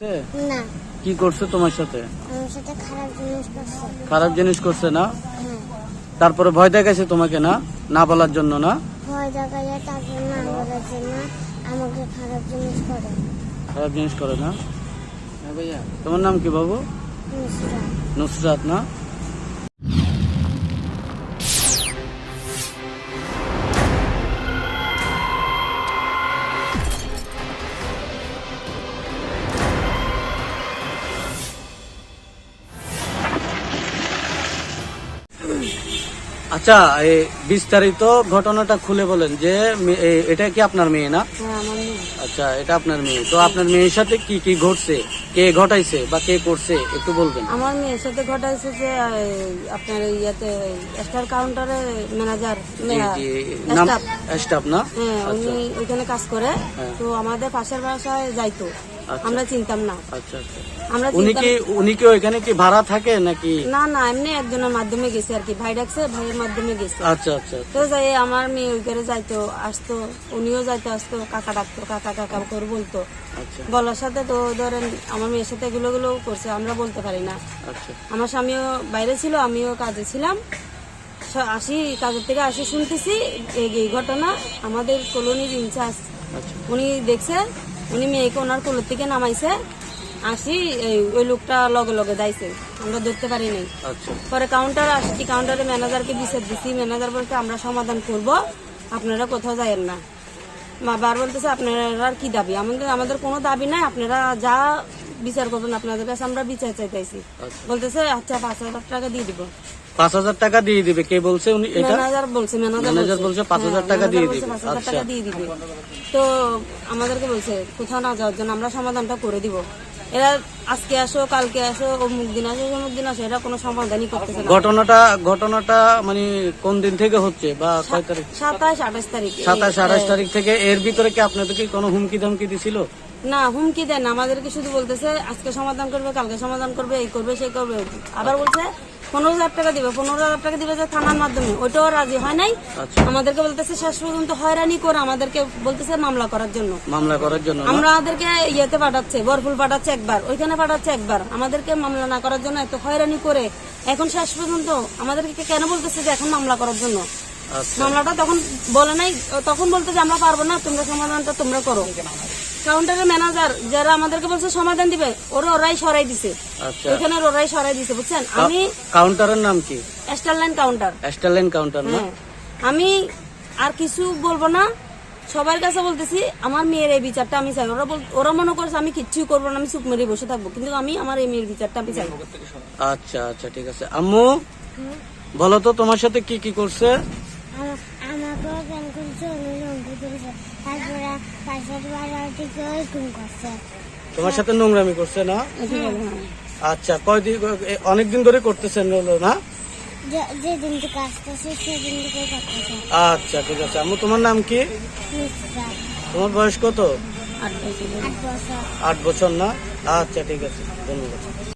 না। কি করছে তোমার সাথে? আমার সাথে খারাপ জিনিস করছে। খারাপ জিনিস করছে না? হ্যাঁ। তারপরে ভয় দেখাইছে তোমাকে না? না বলার জন্য না? ভয় দেখাইয়া তারপর না বলার জন্য আমাকে খারাপ জিনিস করে। খারাপ জিনিস করে না? হ্যাঁ ভাইয়া তোমার নাম কি বাবু? মিশ্রা নুসরাত না? আচ্ছা এই বিস্তারিত ঘটনাটা খুলে বলেন যে এটা কি আপনার মেয়ে না? হ্যাঁ আচ্ছা এটা আপনার মেয়ে। তো আপনার মেয়ের সাথে কি কি ঘটছে? কে ঘটাইছে বা কে করছে একটু বলবেন। আমার মেয়ের সাথে ঘটাইছে যে আপনার ইয়েতে স্টার কাউন্টারে ম্যানেজার স্টাফ না? হ্যাঁ আচ্ছা। উনি ওইখানে কাজ করে। হ্যাঁ। তো আমাদের পাশের বাসায় যাইতো। আমরা চিনতাম না। আচ্ছা আচ্ছা। আমরা উনি কি উনি কি ওইখানে কি ভাড়া থাকে নাকি? না না এমনি একজনের মাধ্যমে গেছে আর কি। ভাই ডাকছে ভাইয়ের মাধ্যমে গেছে। আচ্ছা আচ্ছা তো যাই আমার মেয়ে ওইখানে যাইতো আসতো উনিও যাইতো আসতো কাকা ডাকতো কাকা কাকা করে বলতো। আচ্ছা। বলার সাথে তো ধরেন আমার মেয়ের সাথে এগুলো গুলো করছে আমরা বলতে পারি না। আচ্ছা। আমার স্বামীও বাইরে ছিল আমিও কাজে ছিলাম। আসি কাজের থেকে আসি শুনতেছি এই ঘটনা আমাদের কলোনির ইনচার্জ আচ্ছা। উনি দেখছে উনি মেয়েকে ওনার কোলের থেকে নামাইছে। আসি এই ওই লোকটা লগে লগে দাইছে আমরা ধরতে পারি নাই। আচ্ছা। পরে কাউন্টার আসছি। কাউন্টারে ম্যানেজারকে বিচার দিছি। ম্যানেজার বলতে আমরা সমাধান করব। আপনারা কোথাও যায়েন না। মা বার বলতেছে আপনারা আর কি দাবি? আমাদের আমাদের কোনো দাবি নাই। আপনারা যা বিচার করবেন আপনাদের কাছে আমরা বিচার চাইতেছি। আচ্ছা। বলতেছে আচ্ছা পাঁচ হাজার টাকা দিয়ে দিব। পাঁচ হাজার টাকা দিয়ে দিবে। কে বলছে উনি? এটা? ম্যানেজার বলছে ম্যানেজার ম্যানেজার বলছে। 5,000 টাকা দিয়ে দিবে। পাঁচ হাজার আচ্ছা। টাকা দিয়ে দিবে। তো আমাদেরকে বলছে কোথাও না যাওয়ার জন্য আমরা সমাধানটা করে দিব। এরা আজকে আসো কালকে আসো অমুক দিন আসো অমুক দিন আসো এরা কোনো সমাধানই করতেছে না। ঘটনাটা ঘটনাটা মানে কোন দিন থেকে হচ্ছে বা কয় তারিখ? সাতাশ আঠাশ তারিখ। সাতাশ আঠাশ তারিখ থেকে এর ভিতরে কি আপনাদেরকে কোনো হুমকি ধমকি দিছিল? না হুমকি দেন আমাদেরকে শুধু বলতেছে আজকে সমাধান করবে কালকে সমাধান করবে এই করবে সেই করবে। আবার বলছে পনেরো হাজার টাকা দিবে পনেরো হাজার টাকা দিবে যে থানার মাধ্যমে। ওইটাও রাজি হয় নাই। আচ্ছা। আমাদেরকে বলতেছে শেষ পর্যন্ত হয়রানি করে আমাদেরকে বলতেছে মামলা করার জন্য। মামলা করার জন্য আমরা আমাদেরকে ইয়েতে পাঠাচ্ছে বরফুল পাঠাচ্ছে একবার ওইখানে পাঠাচ্ছে একবার। আমাদেরকে মামলা না করার জন্য এত হয়রানি করে। এখন শেষ পর্যন্ত আমাদেরকে কেন বলতেছে যে এখন মামলা করার জন্য? আচ্ছা। মামলাটা তখন বলে নাই তখন বলতে যে আমরা পারব না তোমরা সমাধানটা তোমরা করো। কাউন্টারের ম্যানেজার যারা আমাদেরকে বলছে সমাধান দিবে ওরা ওরাই সরাই দিছে। আচ্ছা। ওইখানে ওরাই সরাই দিছে বুঝছেন? আমি কাউন্টারের নাম কি? স্টারলাইন কাউন্টার স্টারলাইন কাউন্টার না? হ্যাঁ। আমি আর কিছু বলব না। সবার কাছে বলতেছি আমার মেয়ের এই বিচারটা আমি চাই। ওরা বল- ওরা মনে করছে আমি কিচ্ছুই করব না আমি চুপ মেরে বসে থাকব। কিন্তু আমি আমার এই মেয়ের বিচারটা আমি চাই। আচ্ছা আচ্ছা ঠিক আছে। আম্মু বলো তো তোমার সাথে কি কি করছে? আমা- তোমার সাথে নোংরামি করছে না। আচ্ছা কয়দিন অনেকদিন ধরে করতেছেন হলো না? আচ্ছা ঠিক আছে। আম্মু তোমার নাম কি? তোমার বয়স কত? আট বছর না? আচ্ছা ঠিক আছে। ধন্যবাদ।